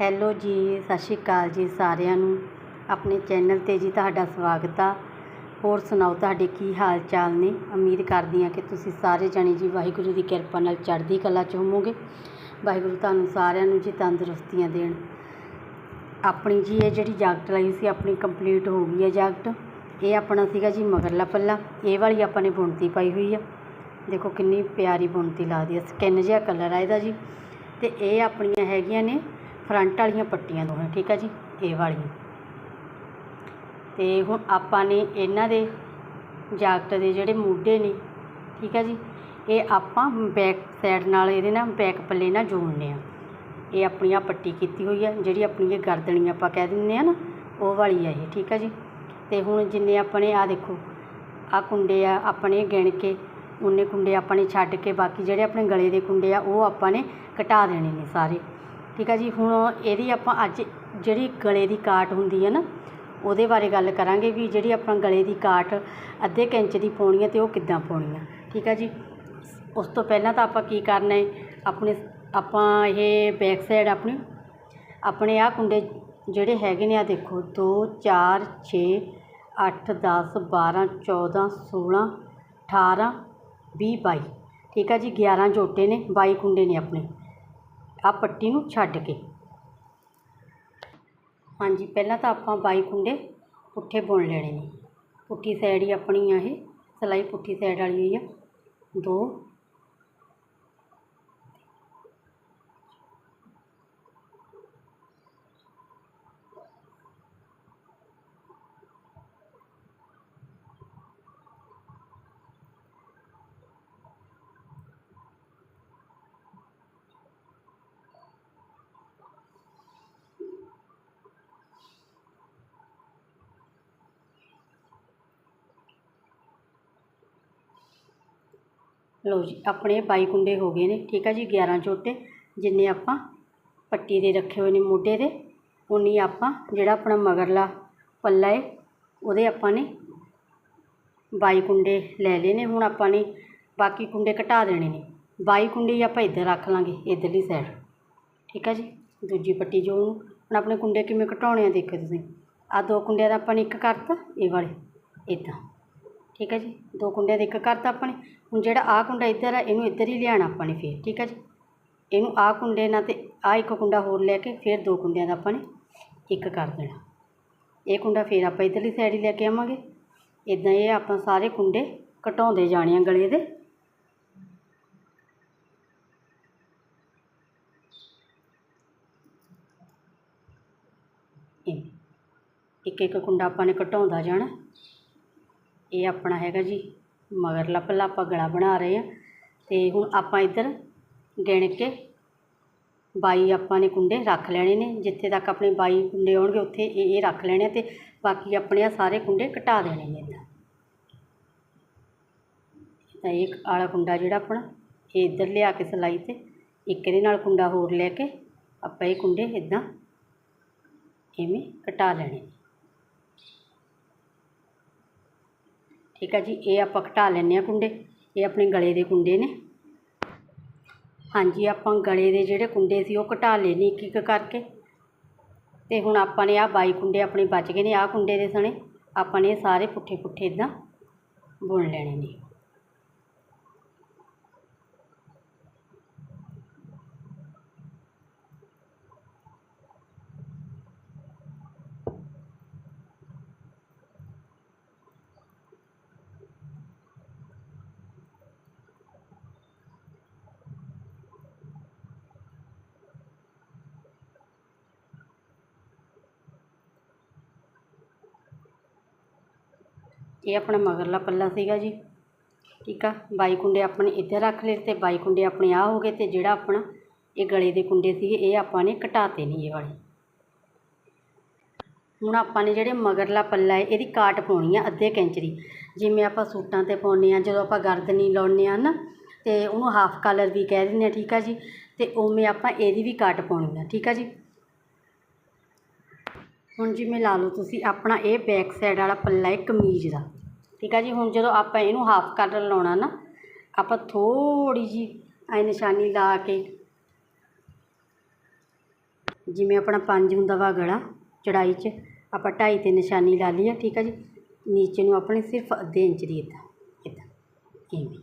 Hello ਜੀ, ਸਤਿ ਸ਼੍ਰੀ ਅਕਾਲ ਜੀ ਸਾਰਿਆਂ ਨੂੰ। ਆਪਣੇ ਚੈਨਲ 'ਤੇ ਜੀ ਤੁਹਾਡਾ ਸਵਾਗਤ ਆ। ਹੋਰ ਸੁਣਾਓ ਤੁਹਾਡੇ ਕੀ ਹਾਲ ਚਾਲ ਨੇ? ਉਮੀਦ ਕਰਦੀ ਹਾਂ ਕਿ ਤੁਸੀਂ ਸਾਰੇ ਜਣੇ ਜੀ ਵਾਹਿਗੁਰੂ ਦੀ ਕਿਰਪਾ ਨਾਲ ਚੜ੍ਹਦੀ ਕਲਾ 'ਚ ਹੋਵੋਗੇ। ਵਾਹਿਗੁਰੂ ਤੁਹਾਨੂੰ ਸਾਰਿਆਂ ਨੂੰ ਜੀ ਤੰਦਰੁਸਤੀਆਂ ਦੇਣ। ਆਪਣੀ ਜੀ ਇਹ ਜਿਹੜੀ ਜਾਗਟ ਲਈ ਸੀ, ਆਪਣੀ ਕੰਪਲੀਟ ਹੋ ਗਈ ਹੈ ਜਾਗਟ ਇਹ ਆਪਣਾ ਸੀਗਾ ਜੀ ਮਗਰਲਾ ਪੱਲਾ। ਇਹ ਵਾਲੀ ਆਪਾਂ ਨੇ ਬੁਣਤੀ ਪਾਈ ਹੋਈ ਆ। ਦੇਖੋ ਕਿੰਨੀ ਪਿਆਰੀ ਬੁਣਤੀ ਲੱਗਦੀ ਹੈ ਸਕਿਨ ਜਿਹਾ ਕਲਰ ਆ ਇਹਦਾ ਜੀ। ਤੇ ਇਹ ਆਪਣੀਆਂ ਹੈਗੀਆਂ ਨੇ ਫਰੰਟ ਵਾਲੀਆਂ ਪੱਟੀਆਂ ਦੋਵੇਂ ਠੀਕ ਆ ਜੀ? ਇਹ ਵਾਲੀਆਂ। ਤੇ ਹੁਣ ਆਪਾਂ ਨੇ ਇਹਨਾਂ ਦੇ ਜਾਕਟ ਦੇ ਜਿਹੜੇ ਮੋਢੇ ਨੇ, ਠੀਕ ਆ ਜੀ? ਇਹ ਆਪਾਂ ਬੈਕ ਸਾਈਡ ਨਾਲ ਇਹਦੇ ਨਾਲ ਬੈਕ ਪੱਲੇ ਨਾਲ ਜੋੜਨੇ ਆ। ਇਹ ਆਪਣੀ ਆ ਪੱਟੀ ਕੀਤੀ ਹੋਈ ਆ, ਜਿਹੜੀ ਆਪਣੀ ਇਹ ਗਰਦਨੀ ਆਪਾਂ ਕਹਿ ਦਿੰਦੇ ਆ ਨਾ, ਉਹ ਵਾਲੀ ਆ ਇਹ, ਠੀਕ ਆ ਜੀ? ਤੇ ਹੁਣ ਜਿੰਨੇ ਆਪਣੇ ਆ ਦੇਖੋ ਆ ਕੁੰਡੇ ਆ ਆਪਣੇ ਗਿਣ ਕੇ ਉਨੇ ਕੁੰਡੇ ਆਪਾਂ ਨੇ ਛੱਡ ਕੇ ਬਾਕੀ ਜਿਹੜੇ ਆਪਣੇ ਗਲੇ ਦੇ ਕੁੰਡੇ ਆ, ਉਹ ਆਪਾਂ ਨੇ ਘਟਾ ਦੇਣੇ ਨੇ ਸਾਰੇ। ਠੀਕ ਆ ਜੀ, ਹੁਣ ਇਹਦੀ ਆਪਾਂ ਅੱਜ ਜਿਹੜੀ ਗਲੇ ਦੀ ਕਾਟ ਹੁੰਦੀ ਹੈ ਨਾ, ਉਹਦੇ ਬਾਰੇ ਗੱਲ ਕਰਾਂਗੇ ਵੀ ਜਿਹੜੀ ਆਪਾਂ ਗਲੇ ਦੀ ਕਾਟ ਅੱਧੇ ਕੁ ਇੰਚ ਦੀ ਪਾਉਣੀ ਹੈ ਤੇ ਉਹ ਕਿੱਦਾਂ ਪਾਉਣੀ ਆ। ਠੀਕ ਆ ਜੀ, ਉਸ ਤੋਂ ਪਹਿਲਾਂ ਤਾਂ ਆਪਾਂ ਕੀ ਕਰਨਾ ਹੈ ਆਪਣੇ ਆਪਾਂ ਇਹ ਬੈਕ ਸਾਈਡ ਆਪਣੀ, ਆਪਣੇ ਆਹ ਕੁੰਡੇ ਜਿਹੜੇ ਹੈਗੇ ਨੇ ਆ ਦੇਖੋ 2 4 6 8 10 12 14 16 18 20 22 ਠੀਕ ਆ ਜੀ 11 ਜੋਟੇ ਨੇ 22 ਕੁੰਡੇ ਨੇ ਆਪਣੇ। ਆ ਪੱਟੀ ਨੂੰ ਛੱਡ ਕੇ। ਹਾਂਜੀ, ਪਹਿਲਾਂ ਤਾਂ ਆਪਾਂ ਬਾਈ ਕੁੰਡੇ ਪੁੱਠੇ ਬੁਣ ਲੈਣੇ ਨੇ। ਪੁੱਠੀ ਸਾਈਡ ਹੀ ਆਪਣੀ ਆ ਇਹ, ਸਲਾਈ ਪੁੱਠੀ ਸਾਈਡ ਵਾਲੀ ਹੋਈ ਆ। ਦੋ ਲਓ ਜੀ, ਆਪਣੇ ਬਾਈ ਕੁੰਡੇ ਹੋ ਗਏ ਨੇ, ਠੀਕ ਹੈ ਜੀ 11 ਝੋਟੇ ਜਿੰਨੇ ਆਪਾਂ ਪੱਟੀ ਦੇ ਰੱਖੇ ਹੋਏ ਨੇ ਮੋਢੇ ਦੇ ਉਨੀ ਆਪਾਂ ਜਿਹੜਾ ਆਪਣਾ ਮਗਰਲਾ ਪੱਲਾ ਏ, ਉਹਦੇ ਆਪਾਂ ਨੇ ਬਾਈ ਕੁੰਡੇ ਲੈ ਲਏ ਨੇ, ਹੁਣ ਆਪਾਂ ਨੇ ਬਾਕੀ ਕੁੰਡੇ ਘਟਾ ਦੇਣੇ ਨੇ, ਬਾਈ ਕੁੰਡੇ ਆਪਾਂ ਇੱਧਰ ਰੱਖ ਲਾਂਗੇ, ਇੱਧਰਲੀ ਸਾਈਡ ਠੀਕ ਹੈ ਜੀ, ਦੂਜੀ ਪੱਟੀ ਜੋ ਹੁਣ ਆਪਣੇ ਕੁੰਡੇ ਕਿਵੇਂ ਘਟਾਉਣੇ ਆ ਦੇਖੋ ਤੁਸੀਂ ਆ ਦੋ ਕੁੰਡਿਆਂ ਦਾ ਆਪਾਂ ਨੇ ਇੱਕ ਕਰਤਾ, ਇਹ ਵਾਲੇ, ਇੱਦਾਂ, ਠੀਕ ਹੈ ਜੀ, ਦੋ ਕੁੰਡਿਆਂ ਦਾ ਇੱਕ ਕਰਤਾ ਆਪਾਂ ਨੇ ਹੁਣ ਜਿਹੜਾ ਆਹ ਕੁੰਡਾ ਇੱਧਰ ਆ, ਇਹਨੂੰ ਇੱਧਰ ਹੀ ਲਿਆਉਣਾ ਆਪਾਂ ਨੇ ਫੇਰ, ਠੀਕ ਹੈ ਜੀ? ਇਹਨੂੰ ਆਹ ਕੁੰਡੇ ਨਾਲ ਤੇ ਆਹ ਇੱਕ ਕੁੰਡਾ ਹੋਰ ਲੈ ਕੇ ਫੇਰ ਦੋ ਕੁੰਡਿਆਂ ਦਾ ਆਪਾਂ ਨੇ ਇੱਕ ਕਰ ਦੇਣਾ। ਇਹ ਕੁੰਡਾ ਫੇਰ ਆਪਾਂ ਇੱਧਰਲੀ ਸਾਈਡ ਹੀ ਲੈ ਕੇ ਆਵਾਂਗੇ। ਇਦਾਂ ਇਹ ਆਪਾਂ ਸਾਰੇ ਕੁੰਡੇ ਘਟਾਉਂਦੇ ਜਾਣੇ ਆ ਗਲੇ ਦੇ। ਇੱਕ ਇੱਕ ਕੁੰਡਾ ਆਪਾਂ ਨੇ ਘਟਾਉਂਦਾ ਜਾਣਾ। ਇਹ ਆਪਣਾ ਹੈਗਾ ਜੀ ਮਗਰਲਾ ਪੱਲਾ ਆਪਾਂ ਗਲਾ ਬਣਾ ਰਹੇ ਆ। ਤੇ ਹੁਣ ਆਪਾਂ ਇੱਧਰ ਗਿਣ ਕੇ 22 ਆਪਾਂ ਨੇ ਕੁੰਡੇ ਰੱਖ ਲੈਣੇ ਨੇ। ਜਿੱਥੇ ਤੱਕ ਆਪਣੇ 22 ਕੁੰਡੇ ਆਉਣਗੇ, ਉੱਥੇ ਇਹ ਇਹ ਰੱਖ ਲੈਣੇ ਆ ਤੇ ਬਾਕੀ ਆਪਣੇ ਆ ਸਾਰੇ ਕੁੰਡੇ ਘਟਾ ਦੇਣੇ ਨੇ ਇੱਦਾਂ ਤਾਂ ਇਹ ਆਲਾ ਕੁੰਡਾ ਜਿਹੜਾ ਆਪਣਾ, ਇਹ ਇੱਧਰ ਲਿਆ ਕੇ ਸਿਲਾਈ ਤੇ, ਇੱਕ ਇਹਦੇ ਨਾਲ ਕੁੰਡਾ ਹੋਰ ਲੈ ਕੇ ਆਪਾਂ ਇਹ ਕੁੰਡੇ ਇੱਦਾਂ ਇਵੇਂ ਘਟਾ ਲੈਣੇ ਨੇ ਠੀਕ ਆ ਜੀ, ਇਹ ਆਪਾਂ ਘਟਾ ਲੈਂਦੇ ਆ ਕੁੰਡੇ, ਇਹ ਆਪਣੇ ਗਲੇ ਦੇ ਕੁੰਡੇ ਨੇ। ਹਾਂਜੀ, ਆਪਾਂ ਗਲੇ ਦੇ ਜਿਹੜੇ ਕੁੰਡੇ ਸੀ ਉਹ ਘਟਾ ਲਏ ਨੇ ਇੱਕ ਇੱਕ ਕਰਕੇ। ਤੇ ਹੁਣ ਆਪਾਂ ਨੇ ਆਹ ਬਾਈ ਕੁੰਡੇ ਆਪਣੇ ਬਚ ਗਏ ਨੇ, ਆਹ ਕੁੰਡੇ ਦੇ ਸਣੇ, ਆਪਾਂ ਨੇ ਇਹ ਸਾਰੇ ਪੁੱਠੇ ਪੁੱਠੇ ਇਦਾਂ ਬੁਣ ਲੈਣੇ ਨੇ। ਇਹ ਆਪਣਾ ਮਗਰਲਾ ਪੱਲਾ ਸੀਗਾ ਜੀ। ਠੀਕ ਆ? ਬਾਈ ਕੁੰਡੇ ਆਪਣੇ ਇੱਧਰ ਰੱਖ ਲਏ ਤੇ ਬਾਈ ਕੁੰਡੇ ਆਪਣੇ ਆ ਹੋ ਗਏ ਤੇ ਜਿਹੜਾ ਆਪਣਾ ਇਹ ਗਲੇ ਦੇ ਕੁੰਡੇ ਸੀਗੇ, ਇਹ ਆਪਾਂ ਨੇ ਘਟਾਤੇ ਨਹੀਂ ਇਹ ਵਾਲੇ। ਹੁਣ ਆਪਾਂ ਨੇ ਜਿਹੜੇ ਮਗਰਲਾ ਪੱਲਾ ਹੈ, ਇਹਦੀ ਕਾਟ ਪਾਉਣੀ ਆ ਅੱਧੇ ਕੁ ਦੀ ਜਿਵੇਂ ਆਪਾਂ ਸੂਟਾਂ ਤੇ ਪਾਉਂਦੇ ਆ ਜਦੋਂ ਆਪਾਂ ਗਰਦਨੀ ਲਾਉਂਦੇ ਆ ਨਾ, ਤੇ ਉਹਨੂੰ ਹਾਫ ਕਲਰ ਵੀ ਕਹਿ ਦਿੰਦੇ ਆ ਠੀਕ ਆ ਜੀ? ਤੇ ਉਵੇਂ ਆਪਾਂ ਇਹਦੀ ਵੀ ਕਾਟ ਪਾਉਣੀ ਆ, ਠੀਕ ਆ ਜੀ? ਹੁਣ ਜਿਵੇਂ ਲਾ ਲਓ ਤੁਸੀਂ, ਆਪਣਾ ਇਹ ਬੈਕ ਸਾਈਡ ਵਾਲਾ ਪੱਲਾ ਹੈ ਕਮੀਜ਼ ਦਾ। ਠੀਕ ਆ ਜੀ? ਹੁਣ ਜਦੋਂ ਆਪਾਂ ਇਹਨੂੰ ਹਾਫ ਕਲਰ ਲਾਉਣਾ ਨਾ, ਆਪਾਂ ਥੋੜੀ ਜੀ ਐ ਨਿਸ਼ਾਨੀ ਲਾ ਕੇ ਜਿਵੇਂ ਆਪਣਾ ਪੰਜ ਹੁੰਦਾ ਵਾ ਗਲਾ, ਚੜਾਈ 'ਚ, ਆਪਾਂ ਢਾਈ 'ਤੇ ਨਿਸ਼ਾਨੀ ਲਾ ਲਈ ਆ, ਠੀਕ ਆ ਜੀ? ਨੀਚੇ ਨੂੰ ਆਪਣੇ ਸਿਰਫ ਅੱਧੇ ਇੰਚ ਦੀ ਇੱਦਾਂ ਇੱਦਾਂ ਇਵੇਂ,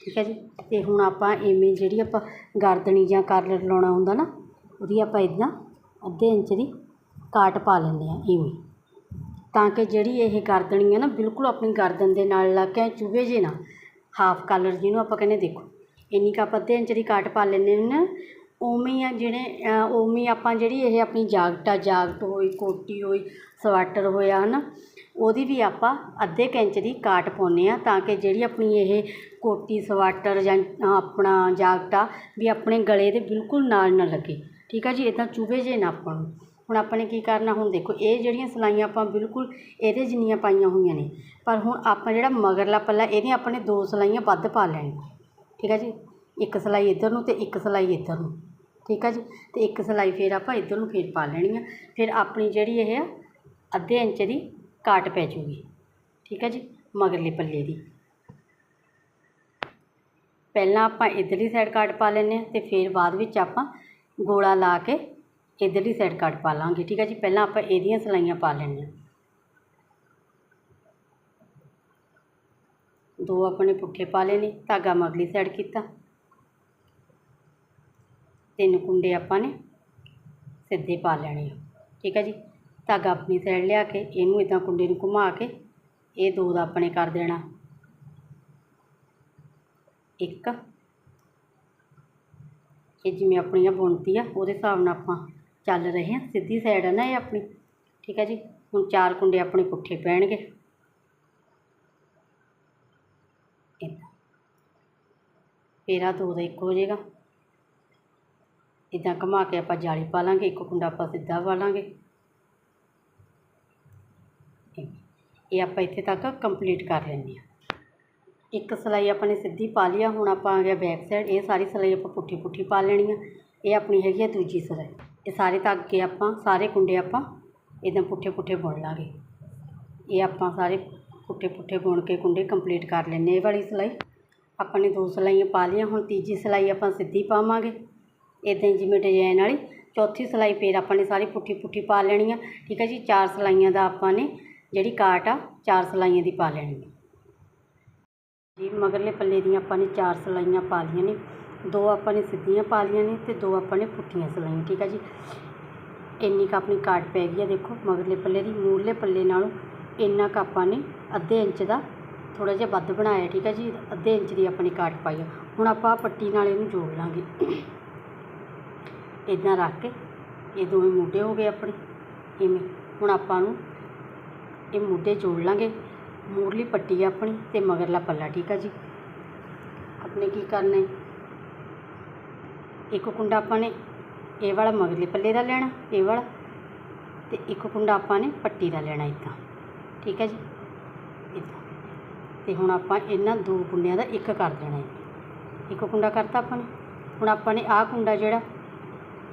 ਠੀਕ ਹੈ ਜੀ? ਤੇ ਹੁਣ ਆਪਾਂ ਇਵੇਂ ਜਿਹੜੀ ਆਪਾਂ ਗਰਦਣੀ ਜਾਂ ਕਾਲਰ ਲਾਉਣਾ ਹੁੰਦਾ ਨਾ, ਉਹਦੀ ਆਪਾਂ ਇੱਦਾਂ ਅੱਧੇ ਇੰਚ ਦੀ ਕਾਟ ਪਾ ਲੈਂਦੇ ਆ, ਇਵੇਂ। ਤਾਂ ਕਿ ਜਿਹੜੀ ਇਹ ਗਰਦਨੀ ਹੈ ਨਾ ਬਿਲਕੁਲ ਆਪਣੀ ਗਰਦਨ ਦੇ ਨਾਲ ਲੱਗ ਕੇ ਚੁਭੇ ਜੇ ਨਾ ਹਾਫ ਕਾਲਰ ਜਿਹਨੂੰ ਆਪਾਂ ਕਹਿੰਦੇ ਦੇਖੋ। ਇੰਨੀ ਕੁ ਆਪਾਂ ਅੱਧੇ ਇੰਚ ਦੀ ਕਾਟ ਪਾ ਲੈਂਦੇ ਹੁੰਦੇ ਉਵੇਂ ਹੀ ਆ ਜਿਹੜੇ ਉਵੇਂ ਆਪਾਂ ਜਿਹੜੀ ਇਹ ਆਪਣੀ ਜਾਕਟ ਆ ਜਾਕਟ ਹੋਈ, ਕੋਟੀ ਹੋਈ, ਸਵਾਟਰ ਹੋਇਆ ਹੈ ਨਾ ਉਹਦੀ ਵੀ ਆਪਾਂ ਅੱਧੇ ਕੁ ਇੰਚ ਦੀ ਕਾਟ ਪਾਉਂਦੇ ਹਾਂ ਤਾਂ ਕਿ ਜਿਹੜੀ ਆਪਣੀ ਇਹ ਕੋਟੀ, ਸਵਾਟਰ ਜਾਂ ਆਪਣਾ ਜਾਕਟ ਆ ਵੀ ਆਪਣੇ ਗਲੇ ਦੇ ਬਿਲਕੁਲ ਨਾਲ ਨਾ ਲੱਗੇ। ਠੀਕ ਆ ਜੀ? ਇੱਦਾਂ ਚੁਭੇ ਜੇ ਨਾ ਆਪਾਂ ਨੂੰ। ਹੁਣ ਆਪਾਂ ਨੇ ਕੀ ਕਰਨਾ, ਹੁਣ ਦੇਖੋ, ਇਹ ਜਿਹੜੀਆਂ ਸਿਲਾਈਆਂ ਆਪਾਂ ਬਿਲਕੁਲ ਇਹਦੇ ਜਿੰਨੀਆਂ ਪਾਈਆਂ ਹੋਈਆਂ ਨੇ, ਪਰ ਹੁਣ ਆਪਾਂ ਜਿਹੜਾ ਮਗਰਲਾ ਪੱਲਾ, ਇਹਦੀਆਂ ਆਪਾਂ ਨੇ ਦੋ ਸਿਲਾਈਆਂ ਵੱਧ ਪਾ ਲੈਣੀਆਂ। ਠੀਕ ਹੈ ਜੀ? ਇੱਕ ਸਿਲਾਈ ਇੱਧਰ ਨੂੰ ਤੇ ਇੱਕ ਸਿਲਾਈ ਇੱਧਰ ਨੂੰ। ਠੀਕ ਹੈ ਜੀ? ਤੇ ਇੱਕ ਸਿਲਾਈ ਫਿਰ ਆਪਾਂ ਇੱਧਰ ਨੂੰ ਫਿਰ ਪਾ ਲੈਣੀ ਆ। ਫਿਰ ਆਪਣੀ ਜਿਹੜੀ ਇਹ ਆ, ਅੱਧੇ ਇੰਚ ਦੀ ਕਾਟ ਪੈ ਜੂਗੀ। ਠੀਕ ਹੈ ਜੀ? ਮਗਰਲੇ ਪੱਲੇ ਦੀ। ਪਹਿਲਾਂ ਆਪਾਂ ਇੱਧਰਲੀ ਸਾਈਡ ਕਾਟ ਪਾ ਲੈਂਦੇ ਹਾਂ ਤੇ ਫਿਰ ਬਾਅਦ ਵਿੱਚ ਆਪਾਂ ਗੋਲਾ ਲਾ ਕੇ ਇੱਧਰਲੀ ਸਾਈਡ ਕੱਟ ਪਾ ਲਾਂਗੇ, ਠੀਕ ਹੈ ਜੀ? ਪਹਿਲਾਂ ਆਪਾਂ ਇਹਦੀਆਂ ਸਿਲਾਈਆਂ ਪਾ ਲੈਣੀਆਂ। ਦੋ ਆਪਣੇ ਪੁੱਠੇ ਪਾ ਲਏ ਨੇ ਧਾਗਾ ਅਗਲੀ ਸਾਈਡ ਕੀਤਾ। ਤਿੰਨ ਕੁੰਡੇ ਆਪਾਂ ਨੇ ਸਿੱਧੇ ਪਾ ਲੈਣੇ ਆ, ਠੀਕ ਹੈ ਜੀ? ਧਾਗਾ ਆਪਣੀ ਸਾਈਡ ਲਿਆ ਕੇ, ਇਹਨੂੰ ਇਦਾਂ ਕੁੰਡੇ ਨੂੰ ਘੁਮਾ ਕੇ, ਇਹ ਦੋ ਦਾ ਆਪਣੇ ਕਰ ਦੇਣਾ। ਇੱਕ, ਇਹ ਜਿਵੇਂ ਆਪਣੀਆਂ ਬੁਣਤੀ ਆ ਉਹਦੇ ਹਿਸਾਬ ਨਾਲ ਆਪਾਂ ਚੱਲ ਰਹੇ ਹਾਂ, ਸਿੱਧੀ ਸਾਈਡ ਹੈ ਨਾ ਇਹ ਆਪਣੀ। ਠੀਕ ਹੈ ਜੀ, ਹੁਣ ਚਾਰ ਕੁੰਡੇ ਆਪਣੇ ਪੁੱਠੇ ਪੈਣਗੇ। ਇੱਦਾਂ। ਫਿਰ ਦੋ ਦਾ ਇੱਕ ਹੋ ਜਾਏਗਾ। ਇੱਦਾਂ ਘੁਮਾ ਕੇ ਆਪਾਂ ਜਾਲੀ ਪਾ ਲਾਂਗੇ, ਇੱਕ ਕੁੰਡਾ ਆਪਾਂ ਸਿੱਧਾ ਪਾ ਲਾਂਗੇ। ਇਹ ਆਪਾਂ ਇੱਥੇ ਤੱਕ ਕੰਪਲੀਟ ਕਰ ਲੈਂਦੇ ਹਾਂ। ਇੱਕ ਸਿਲਾਈ ਆਪਾਂ ਨੇ ਸਿੱਧੀ ਪਾ ਲਈ ਆ, ਹੁਣ ਆਪਾਂ ਆ ਗਿਆ ਬੈਕ ਸਾਈਡ ਇਹ ਸਾਰੀ ਸਿਲਾਈ ਆਪਾਂ ਪੁੱਠੀ ਪੁੱਠੀ ਪਾ ਲੈਣੀ ਆ। ਇਹ ਆਪਣੀ ਹੈਗੀ ਆ ਦੂਜੀ ਸਿਲਾਈ। ਇਹ ਸਾਰੇ ਧਾਗੇ ਆਪਾਂ, ਸਾਰੇ ਕੁੰਡੇ ਆਪਾਂ ਇੱਦਾਂ ਪੁੱਠੇ ਪੁੱਠੇ ਬੁਣ ਲਾਂਗੇ। ਇਹ ਆਪਾਂ ਸਾਰੇ ਪੁੱਠੇ ਪੁੱਠੇ ਬੁਣ ਕੇ ਕੁੰਡੇ ਕੰਪਲੀਟ ਕਰ ਲੈਂਦੇ ਇਹ ਵਾਲੀ ਸਿਲਾਈ ਆਪਾਂ ਨੇ ਦੋ ਸਿਲਾਈਆਂ ਪਾ ਲਈਆਂ, ਹੁਣ ਤੀਜੀ ਸਿਲਾਈ ਆਪਾਂ ਸਿੱਧੀ ਪਾਵਾਂਗੇ। ਇੱਦਾਂ ਜਿਵੇਂ ਡਿਜ਼ਾਈਨ ਵਾਲੀ। ਚੌਥੀ ਸਿਲਾਈ ਫੇਰ ਆਪਾਂ ਨੇ ਸਾਰੀ ਪੁੱਠੀ ਪੁੱਠੀ ਪਾ ਲੈਣੀ ਆ। ਠੀਕ ਹੈ ਜੀ, ਚਾਰ ਸਿਲਾਈਆਂ ਦਾ ਆਪਾਂ ਨੇ ਜਿਹੜੀ ਕਾਟ ਆ, ਚਾਰ ਸਿਲਾਈਆਂ ਦੀ ਪਾ ਲੈਣੀ ਆ। ਜੀ, ਮਗਰਲੇ ਪੱਲੇ ਦੀਆਂ ਆਪਾਂ ਨੇ ਚਾਰ ਸਿਲਾਈਆਂ ਪਾ ਲਈਆਂ ਨੇ। ਦੋ ਆਪਾਂ ਨੇ ਸਿੱਧੀਆਂ ਪਾ ਲਈਆਂ ਨੇ ਤੇ ਦੋ ਆਪਾਂ ਨੇ ਪੁੱਠੀਆਂ ਸਿਲਾਈਆਂ, ਠੀਕ ਆ ਜੀ? ਇੰਨੀ ਕੁ ਆਪਣੀ ਕਾਟ ਪੈ ਗਈ ਆ, ਦੇਖੋ, ਮਗਰਲੇ ਪੱਲੇ ਦੀ, ਮੂਰਲੇ ਪੱਲੇ ਨਾਲੋਂ ਇੰਨਾ ਕੁ ਆਪਾਂ ਨੇ ਅੱਧੇ ਇੰਚ ਦਾ ਥੋੜਾ ਜਿਹਾ ਵੱਧ ਬਣਾਇਆ, ਠੀਕ ਹੈ ਜੀ? ਅੱਧੇ ਇੰਚ ਦੀ ਆਪਣੀ ਕਾਟ ਪਾਈ ਆ। ਹੁਣ ਆਪਾਂ ਪੱਟੀ ਨਾਲ ਇਹਨੂੰ ਜੋੜ ਲਾਂਗੇ। ਇਦਾਂ ਰੱਖ ਕੇ ਇਹ ਦੋਵੇਂ ਮੋਢੇ ਹੋ ਗਏ ਆਪਣੇ, ਇਵੇਂ। ਹੁਣ ਆਪਾਂ ਨੂੰ ਇਹ ਮੋਢੇ ਜੋੜ ਲਾਂਗੇ, ਮੂਰਲੀ ਪੱਟੀ ਆਪਣੀ ਤੇ ਮਗਰਲਾ ਪੱਲਾ, ਠੀਕ ਆ ਜੀ? ਆਪਣੇ ਕੀ ਕਰਨਾ ਹੈ? ਇੱਕ ਕੁੰਡਾ ਆਪਾਂ ਨੇ, ਇਹ ਵਾਲਾ ਮਗਰਲੇ ਪੱਲੇ ਦਾ ਲੈਣਾ, ਇਹ ਵਾਲਾ। ਤੇ ਇੱਕ ਕੁੰਡਾ ਆਪਾਂ ਨੇ ਪੱਟੀ ਦਾ ਲੈਣਾ ਇੱਦਾਂ। ਠੀਕ ਹੈ ਜੀ? ਇੱਦਾਂ। ਤੇ ਹੁਣ ਆਪਾਂ ਇਹਨਾਂ ਦੋ ਕੁੰਡਿਆਂ ਦਾ ਇੱਕ ਕਰ ਦੇਣਾ ਹੈ ਇੱਕ ਕੁੰਡਾ ਕਰਤਾ ਆਪਾਂ ਨੇ। ਹੁਣ ਆਪਾਂ ਨੇ ਆਹ ਕੁੰਡਾ ਜਿਹੜਾ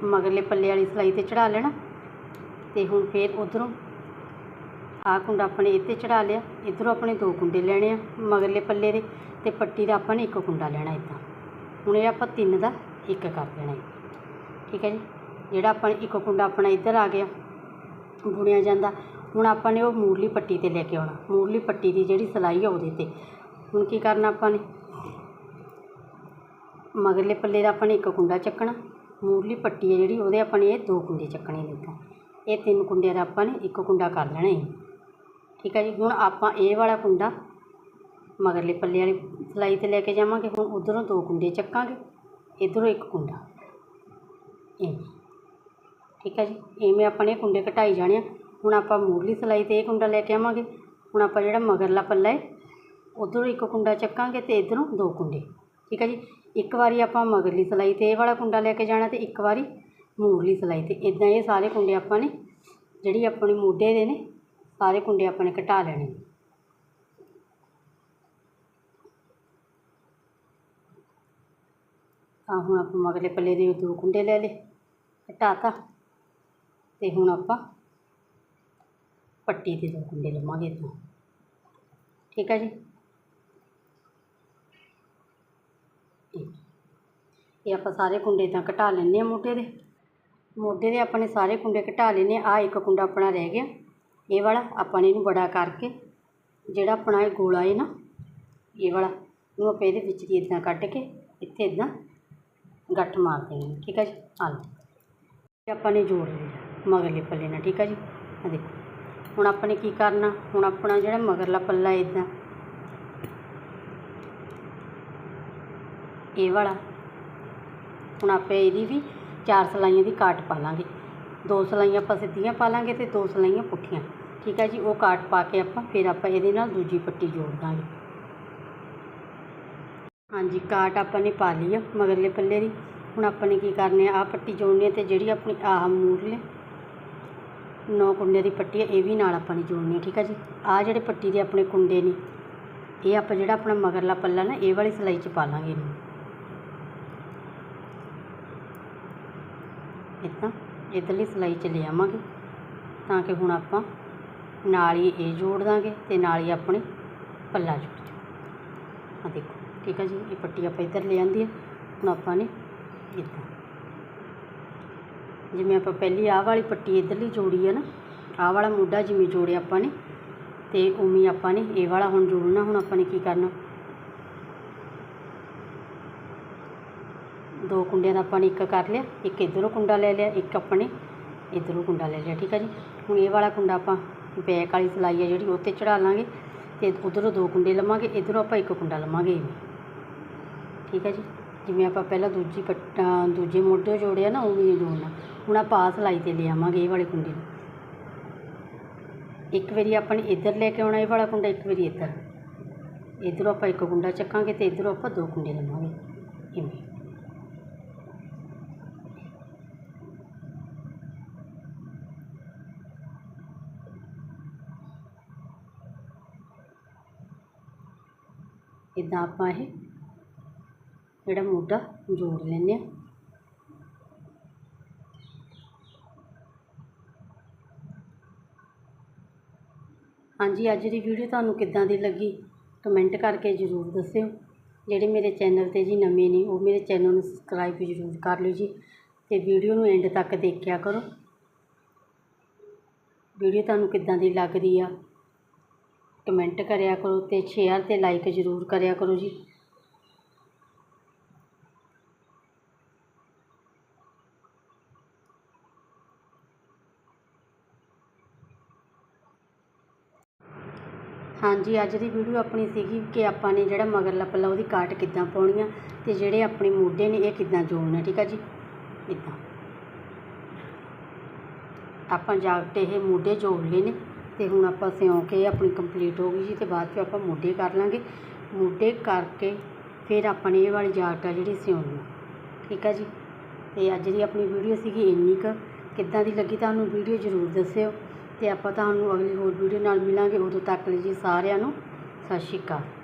ਮਗਰਲੇ ਪੱਲੇ ਵਾਲੀ ਸਿਲਾਈ ਤੇ ਚੜਾ ਲੈਣਾ। ਤੇ ਹੁਣ ਫੇਰ ਉਧਰੋਂ ਆਹ ਕੁੰਡਾ ਆਪਣੇ ਇੱਥੇ ਚੜਾ ਲਿਆ। ਇੱਧਰੋਂ ਆਪਣੇ ਦੋ ਕੁੰਡੇ ਲੈਣੇ ਆ ਮਗਰਲੇ ਪੱਲੇ ਦੇ। ਤੇ ਪੱਟੀ ਦਾ ਆਪਾਂ ਨੇ ਇੱਕ ਕੁੰਡਾ ਲੈਣਾ ਇੱਦਾਂ। ਹੁਣ ਇਹ ਆਪਾਂ ਤਿੰਨ ਦਾ ਇੱਕ ਕਰ ਦੇਣਾ ਹੈ ਠੀਕ ਹੈ ਜੀ? ਜਿਹੜਾ ਆਪਾਂ ਇੱਕ ਕੁੰਡਾ ਆਪਣਾ ਇੱਧਰ ਆ ਗਿਆ, ਬੁਣਿਆ ਜਾਂਦਾ, ਹੁਣ ਆਪਾਂ ਨੇ ਉਹ ਮੂਰਲੀ ਪੱਟੀ ਤੇ ਲੈ ਕੇ ਆਉਣਾ। ਮੂਰਲੀ ਪੱਟੀ ਦੀ ਜਿਹੜੀ ਸਿਲਾਈ ਆ ਉਹਦੇ ਤੇ। ਹੁਣ ਕੀ ਕਰਨਾ ਆਪਾਂ ਨੇ? ਮਗਰਲੇ ਪੱਲੇ ਦਾ ਆਪਾਂ ਨੇ ਇੱਕ ਕੁੰਡਾ ਚੱਕਣਾ। ਮੂਰਲੀ ਪੱਟੀ ਹੈ ਜਿਹੜੀ, ਉਹਦੇ ਆਪਾਂ ਨੇ ਇਹ ਦੋ ਕੁੰਡੇ ਚੱਕਣੇ ਨੇ ਇੱਦਾਂ ਇਹ ਤਿੰਨ ਕੁੰਡਿਆਂ ਦਾ ਆਪਾਂ ਨੇ ਇੱਕ ਕੁੰਡਾ ਕਰ ਲੈਣਾ ਹੈ ਠੀਕ ਹੈ ਜੀ? ਹੁਣ ਆਪਾਂ ਇਹ ਵਾਲਾ ਕੁੰਡਾ ਮਗਰਲੇ ਪੱਲੇ ਵਾਲੀ ਸਿਲਾਈ ਤੇ ਲੈ ਕੇ ਜਾਵਾਂਗੇ। ਹੁਣ ਉਧਰੋਂ ਦੋ ਕੁੰਡੇ ਚੱਕਾਂਗੇ। ਇੱਧਰੋਂ ਇੱਕ ਕੁੰਡਾ। ਇਵੇਂ ਠੀਕ ਹੈ ਜੀ? ਇਵੇਂ ਆਪਾਂ ਨੇ ਕੁੰਡੇ ਘਟਾਈ ਜਾਣੇ ਆ। ਹੁਣ ਆਪਾਂ ਮੂਰਲੀ ਸਿਲਾਈ ਤੇ ਇਹ ਕੁੰਡਾ ਲੈ ਕੇ ਆਵਾਂਗੇ। ਹੁਣ ਆਪਾਂ ਜਿਹੜਾ ਮਗਰਲਾ ਪੱਲਾ ਹੈ, ਉਧਰੋਂ ਇੱਕ ਕੁੰਡਾ ਚੱਕਾਂਗੇ ਤੇ ਇੱਧਰੋਂ ਦੋ ਕੁੰਡੇ। ਠੀਕ ਹੈ ਜੀ? ਇੱਕ ਵਾਰੀ ਆਪਾਂ ਮਗਰਲੀ ਸਿਲਾਈ ਤੇ ਇਹ ਵਾਲਾ ਕੁੰਡਾ ਲੈ ਕੇ ਜਾਣਾ ਤੇ ਇੱਕ ਵਾਰੀ ਮੂਰਲੀ ਸਿਲਾਈ ਤੇ। ਇਦਾਂ ਇਹ ਸਾਰੇ ਕੁੰਡੇ ਆਪਾਂ ਨੇ, ਜਿਹੜੀ ਆਪਣੇ ਮੋਢੇ ਦੇ ਨੇ, ਸਾਰੇ ਕੁੰਡੇ ਆਪਾਂ ਨੇ ਘਟਾ ਲੈਣੇ ਤਾਂ ਹੁਣ ਆਪਾਂ ਮਗਰਲੇ ਪੱਲੇ ਦੇ ਦੋ ਕੁੰਡੇ ਲੈ ਲਏ ਘਟਾਤਾ ਤੇ। ਹੁਣ ਆਪਾਂ ਪੱਟੀ ਦੇ ਦੋ ਕੁੰਡੇ ਲਵਾਂਗੇ ਇੱਥੋਂ। ਠੀਕ ਹੈ ਜੀ? ਇਹ ਆਪਾਂ ਸਾਰੇ ਕੁੰਡੇ ਤਾਂ ਘਟਾ ਲੈਂਦੇ ਆ ਮੋਢੇ ਦੇ। ਮੋਢੇ ਦੇ ਆਪਾਂ ਨੇ ਸਾਰੇ ਕੁੰਡੇ ਘਟਾ ਲਏ ਨੇ ਆ ਇੱਕ ਕੁੰਡਾ ਆਪਣਾ ਰਹਿ ਗਿਆ। ਇਹ ਵਾਲਾ ਆਪਾਂ ਨੇ ਇਹਨੂੰ ਬੜਾ ਕਰਕੇ, ਜਿਹੜਾ ਆਪਣਾ ਇਹ ਗੋਲਾ ਹੈ ਨਾ, ਇਹ ਵਾਲਾ, ਇਹਨੂੰ ਆਪਾਂ ਇਹਦੇ ਵਿੱਚ ਦੀ ਇਦਾਂ ਕੱਢ ਕੇ, ਇੱਥੇ ਇਦਾਂ ਗੱਠ ਮਾਰ ਦੇਣੀ ਠੀਕ ਹੈ ਜੀ? ਹਾਂ ਲਓ। ਇਹ ਆਪਾਂ ਨੇ ਜੋੜ ਲਿਆ, ਮਗਰਲੇ ਪੱਲੇ ਨਾਲ, ਠੀਕ ਹੈ ਜੀ? ਆ ਦੇਖੋ। ਹੁਣ ਆਪਾਂ ਨੇ ਕੀ ਕਰਨਾ? ਹੁਣ ਆਪਣਾ ਜਿਹੜਾ ਮਗਰਲਾ ਪੱਲਾ ਇਦਾਂ ਇਹ ਵਾਲਾ। ਹੁਣ ਆਪਾਂ ਇਹਦੀ ਵੀ ਚਾਰ ਸਲਾਈਆਂ ਦੀ ਕਾਟ ਪਾ ਲਾਂਗੇ। ਦੋ ਸਲਾਈਆਂ ਆਪਾਂ ਸਿੱਧੀਆਂ ਪਾ ਲਾਂਗੇ ਤੇ ਦੋ ਸਲਾਈਆਂ ਪੁੱਠੀਆਂ। ਠੀਕ ਹੈ ਜੀ? ਉਹ ਕਾਟ ਪਾ ਕੇ ਆਪਾਂ, ਫਿਰ ਆਪਾਂ ਇਹਦੇ ਨਾਲ ਦੂਜੀ ਪੱਟੀ ਜੋੜ ਦਾਂਗੇ। ਹਾਂਜੀ, ਕਾਟ ਆਪਾਂ ਨੇ ਪਾ ਲਈ ਆ ਮਗਰਲੇ ਪੱਲੇ ਦੀ। ਹੁਣ ਆਪਾਂ ਨੇ ਕੀ ਕਰਨੇ ਆ, ਆਹ ਪੱਟੀ ਜੋੜਨੀ ਹੈ ਤੇ ਜਿਹੜੀ ਆਪਣੀ ਆਹ ਮੂਰਲੇ ਨੌ ਕੁੰਡੇ ਦੀ ਪੱਟੀ ਹੈ ਇਹ ਵੀ ਨਾਲ ਆਪਾਂ ਨੇ ਜੋੜਨੀ ਹੈ ਠੀਕ ਹੈ ਜੀ? ਆਹ ਜਿਹੜੇ ਪੱਟੀ ਦੇ ਆਪਣੇ ਕੁੰਡੇ ਨੇ, ਇਹ ਆਪਾਂ ਜਿਹੜਾ ਆਪਣਾ ਮਗਰਲਾ ਪੱਲਾ ਨਾ, ਇਹ ਵਾਲੀ ਸਲਾਈ 'ਚ ਪਾ ਲਾਂਗੇ ਇਹਨੂੰ। ਇੱਦਾਂ ਇੱਧਰਲੀ ਸਲਾਈ 'ਚ ਲੈ ਆਵਾਂਗੇ, ਤਾਂ ਕਿ ਹੁਣ ਆਪਾਂ ਨਾਲ ਹੀ ਇਹ ਜੋੜ ਦਾਂਗੇ ਤੇ ਨਾਲ ਹੀ ਆਪਣੇ ਪੱਲਾ ਜੋੜ ਦਿਓ ਆ ਦੇਖੋ। ਠੀਕ ਹੈ ਜੀ, ਇਹ ਪੱਟੀ ਆਪਾਂ ਇੱਧਰ ਲੈ ਆਂਦੀ ਹੈ, ਹੁਣ ਆਪਾਂ ਨੇ ਇੱਦਾਂ। ਜਿਵੇਂ ਆਪਾਂ ਪਹਿਲੀ ਆਹ ਵਾਲੀ ਪੱਟੀ ਇੱਧਰਲੀ ਜੋੜੀ ਹੈ ਨਾ, ਆਹ ਵਾਲਾ ਮੋਢਾ ਜਿਵੇਂ ਜੋੜਿਆ ਆਪਾਂ ਨੇ, ਤੇ ਉਵੇਂ ਆਪਾਂ ਨੇ ਇਹ ਵਾਲਾ ਹੁਣ ਜੋੜਨਾ, ਹੁਣ ਆਪਾਂ ਨੇ ਕੀ ਕਰਨਾ? ਦੋ ਕੁੰਡਿਆਂ ਦਾ ਆਪਾਂ ਨੇ ਇੱਕ ਕਰ ਲਿਆ, ਇੱਕ ਇੱਧਰੋਂ ਕੁੰਡਾ ਲੈ ਲਿਆ, ਇੱਕ ਆਪਾਂ ਨੇ ਇੱਧਰੋਂ ਕੁੰਡਾ ਲੈ ਲਿਆ, ਠੀਕ ਹੈ ਜੀ? ਹੁਣ ਇਹ ਵਾਲਾ ਕੁੰਡਾ ਆਪਾਂ ਬੈਕ ਵਾਲੀ ਸਿਲਾਈ ਹੈ ਜਿਹੜੀ, ਉਹ 'ਤੇ ਚੜਾ ਲਾਂਗੇ ਤੇ ਉਧਰੋਂ ਦੋ ਕੁੰਡੇ ਲਵਾਂਗੇ, ਇੱਧਰੋਂ ਆਪਾਂ ਇੱਕ ਕੁੰਡਾ ਲਵਾਂਗੇ। ਇਵੇਂ ਠੀਕ ਹੈ ਜੀ? ਜਿਵੇਂ ਆਪਾਂ ਪਹਿਲਾਂ ਦੂਜੀ ਪੱਟ ਦੂਜੇ ਮੋਢੇ ਜੋੜਿਆ ਨਾ, ਉਵੇਂ ਹੀ ਜੋੜਨਾ। ਹੁਣ ਆਪਾਂ ਆਹ ਸਿਲਾਈ 'ਤੇ ਲਿਆਵਾਂਗੇ ਇਹ ਵਾਲੇ ਕੁੰਡੇ ਨੂੰ। ਇੱਕ ਵਾਰੀ ਆਪਾਂ ਨੇ ਇੱਧਰ ਲੈ ਕੇ ਆਉਣਾ ਇਹ ਵਾਲਾ ਕੁੰਡਾ, ਇੱਕ ਵਾਰੀ ਇੱਧਰ। ਇੱਧਰੋਂ ਆਪਾਂ ਇੱਕ ਕੁੰਡਾ ਚੱਕਾਂਗੇ ਤੇ ਇੱਧਰੋਂ ਆਪਾਂ ਦੋ ਕੁੰਡੇ ਲਵਾਂਗੇ। ਇਵੇਂ। ਇੱਦਾਂ ਆਪਾਂ ਇਹ ਜਿਹੜਾ ਮੋਢਾ ਜੋੜ ਲੈਂਦੇ ਹਾਂ। ਹਾਂਜੀ, ਅੱਜ ਦੀ ਵੀਡੀਓ ਤੁਹਾਨੂੰ ਕਿੱਦਾਂ ਦੀ ਲੱਗੀ? ਕਮੈਂਟ ਕਰਕੇ ਜ਼ਰੂਰ ਦੱਸਿਓ। ਜਿਹੜੇ ਮੇਰੇ ਚੈਨਲ 'ਤੇ ਜੀ ਨਵੇਂ ਨੇ, ਉਹ ਮੇਰੇ ਚੈਨਲ ਨੂੰ ਸਬਸਕ੍ਰਾਈਬ ਜ਼ਰੂਰ ਕਰ ਲਿਓ ਜੀ ਤੇ ਵੀਡੀਓ ਨੂੰ ਐਂਡ ਤੱਕ ਦੇਖਿਆ ਕਰੋ। ਵੀਡੀਓ ਤੁਹਾਨੂੰ ਕਿੱਦਾਂ ਦੀ ਲੱਗਦੀ ਆ? ਕਮੈਂਟ ਕਰਿਆ ਕਰੋ ਤੇ ਸ਼ੇਅਰ ਤੇ ਲਾਈਕ ਜ਼ਰੂਰ ਕਰਿਆ ਕਰੋ ਜੀ। ਹਾਂਜੀ, ਅੱਜ ਦੀ ਵੀਡੀਓ ਆਪਣੀ ਸੀਗੀ ਕਿ ਆਪਾਂ ਨੇ ਜਿਹੜਾ ਮਗਰਲਾ ਪੱਲਾ ਉਹਦੀ ਕਾਟ ਕਿੱਦਾਂ ਪਾਉਣੀ ਆ ਤੇ ਜਿਹੜੇ ਆਪਣੇ ਮੋਢੇ ਨੇ ਇਹ ਕਿੱਦਾਂ ਜੋੜਨੇ ਠੀਕ ਆ ਜੀ? ਇੱਦਾਂ। ਆਪਾਂ ਜਾਕਟ ਇਹ ਮੋਢੇ ਜੋੜ ਲਏ ਨੇ ਤੇ ਹੁਣ ਆਪਾਂ ਸਿਉਂ ਕੇ ਆਪਣੀ ਕੰਪਲੀਟ ਹੋ ਗਈ ਜੀ ਤੇ ਬਾਅਦ 'ਚ ਆਪਾਂ ਮੋਢੇ ਕਰ ਲਾਂਗੇ। ਮੋਢੇ ਕਰਕੇ ਫਿਰ ਆਪਾਂ ਨੇ ਇਹ ਵਾਲੀ ਜਾਕਟ ਆ ਜਿਹੜੀ ਸਿਉਣੀ ਠੀਕ ਆ ਜੀ? ਤੇ ਅੱਜ ਦੀ ਆਪਣੀ ਵੀਡੀਓ ਸੀਗੀ ਇੰਨੀ ਕੁ। ਕਿੱਦਾਂ ਦੀ ਲੱਗੀ ਤੁਹਾਨੂੰ ਵੀਡੀਓ ਜ਼ਰੂਰ ਦੱਸਿਓ। ਅਤੇ ਆਪਾਂ ਤੁਹਾਨੂੰ ਅਗਲੀ ਹੋਰ ਵੀਡੀਓ ਨਾਲ ਮਿਲਾਂਗੇ। ਉਦੋਂ ਤੱਕ ਲਈ ਜੀ ਸਾਰਿਆਂ ਨੂੰ ਸਤਿ ਸ਼੍ਰੀ ਅਕਾਲ।